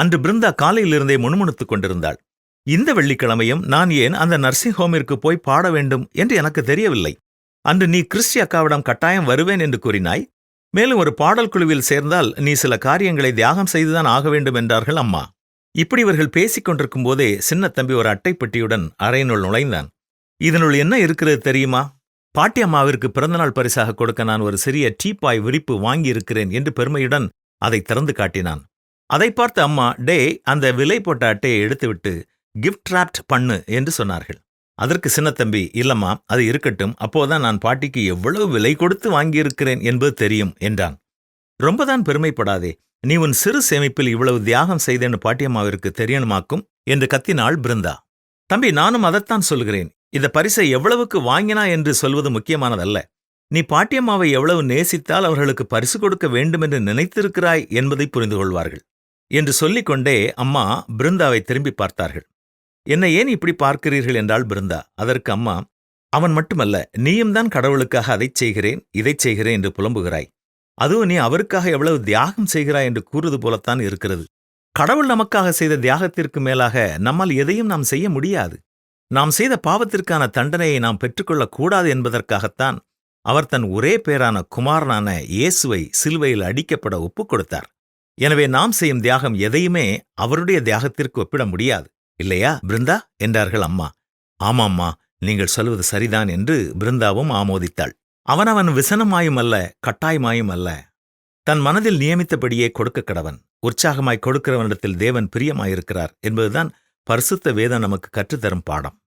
அன்று பிருந்தா காலையிலிருந்தே முணுமுணுத்துக் கொண்டிருந்தாள். இந்த வெள்ளிக்கிழமையும் நான் ஏன் அந்த நர்சிங் ஹோமிற்கு போய் பாட வேண்டும் என்று எனக்கு தெரியவில்லை. அன்று நீ கிறிஸ்டி அக்காவிடம் கட்டாயம் வருவேன் என்று கூறினாய். மேலும் ஒரு பாடல் குழுவில் சேர்ந்தால் நீ சில காரியங்களை தியாகம் செய்துதான் ஆக வேண்டும் என்றார்கள் அம்மா. இப்படி இவர்கள் பேசிக் கொண்டிருக்கும் போதே சின்ன தம்பி ஒரு அட்டைப்பெட்டியுடன் அறையினுள் நுழைந்தான். இதனுள் என்ன இருக்கிறது தெரியுமா? பாட்டி அம்மாவிற்கு பிறந்தநாள் பரிசாக கொடுக்க நான் ஒரு சிறிய டீப்பாய் விரிப்பு வாங்கியிருக்கிறேன் என்று பெருமையுடன் அதை திறந்து காட்டினான். அதை பார்த்த அம்மா டே அந்த விலை போட்ட அட்டையை எடுத்துவிட்டு கிஃப்ட் ராப்ட் பண்ணு என்று சொன்னார்கள். அதற்கு சின்னத்தம்பி இல்லம்மா அது இருக்கட்டும் அப்போதான் நான் பாட்டிக்கு எவ்வளவு விலை கொடுத்து வாங்கியிருக்கிறேன் என்பது தெரியும் என்றான். ரொம்பதான் பெருமைப்படாதே நீ உன் சிறு சேமிப்பில் இவ்வளவு தியாகம் செய்தேன்னு பாட்டியம்மாவிற்கு தெரியணுமாக்கும்? என்று கத்தினாள் பிருந்தா. தம்பி நானும் அதைத்தான் சொல்கிறேன். இந்த பரிசை எவ்வளவுக்கு வாங்கினா என்று சொல்வது முக்கியமானதல்ல. நீ பாட்டியம்மாவை எவ்வளவு நேசித்தால் அவர்களுக்கு பரிசு கொடுக்க வேண்டுமென்று நினைத்திருக்கிறாய் என்பதை புரிந்து கொள்வார்கள் என்று சொல்லிக்கொண்டே அம்மா பிருந்தாவை திரும்பி பார்த்தார்கள். என்னை ஏன் இப்படி பார்க்கிறீர்கள் என்றாள் பிருந்தா. அதற்கு அம்மா அவன் மட்டுமல்ல நீயும் தான் கடவுளுக்காக அதைச் செய்கிறேன் இதைச் செய்கிறேன் என்று புலம்புகிறாய். அதுவும் நீ அவருக்காக எவ்வளவு தியாகம் செய்கிறாய் என்று கூறுவது போலத்தான் இருக்கிறது. கடவுள் நமக்காக செய்த தியாகத்திற்கு மேலாக நம்மால் எதையும் நாம் செய்ய முடியாது. நாம் செய்த பாவத்திற்கான தண்டனையை நாம் பெற்றுக்கொள்ளக் கூடாது என்பதற்காகத்தான் அவர் தன் ஒரே பேரான குமாரனான இயேசுவை சிலுவையில் அடிக்கப்பட ஒப்புக் கொடுத்தார். எனவே நாம் செய்யும் தியாகம் எதையுமே அவருடைய தியாகத்திற்கு ஒப்பிட முடியாது. இல்லையா? பிருந்தா? என்றார்கள் அம்மா. ஆமாம்மா நீங்கள் சொல்வது சரிதான் என்று பிருந்தாவும் ஆமோதித்தாள். அவனவன் விசனமாயும் அல்ல கட்டாயமாயும் அல்ல தன் மனதில் நியமித்தபடியே கொடுக்க கடவன். உற்சாகமாய் கொடுக்கிறவனிடத்தில் தேவன் பிரியமாயிருக்கிறார் என்பதுதான் பரிசுத்த வேதம் நமக்கு கற்றுத்தரும் பாடம்.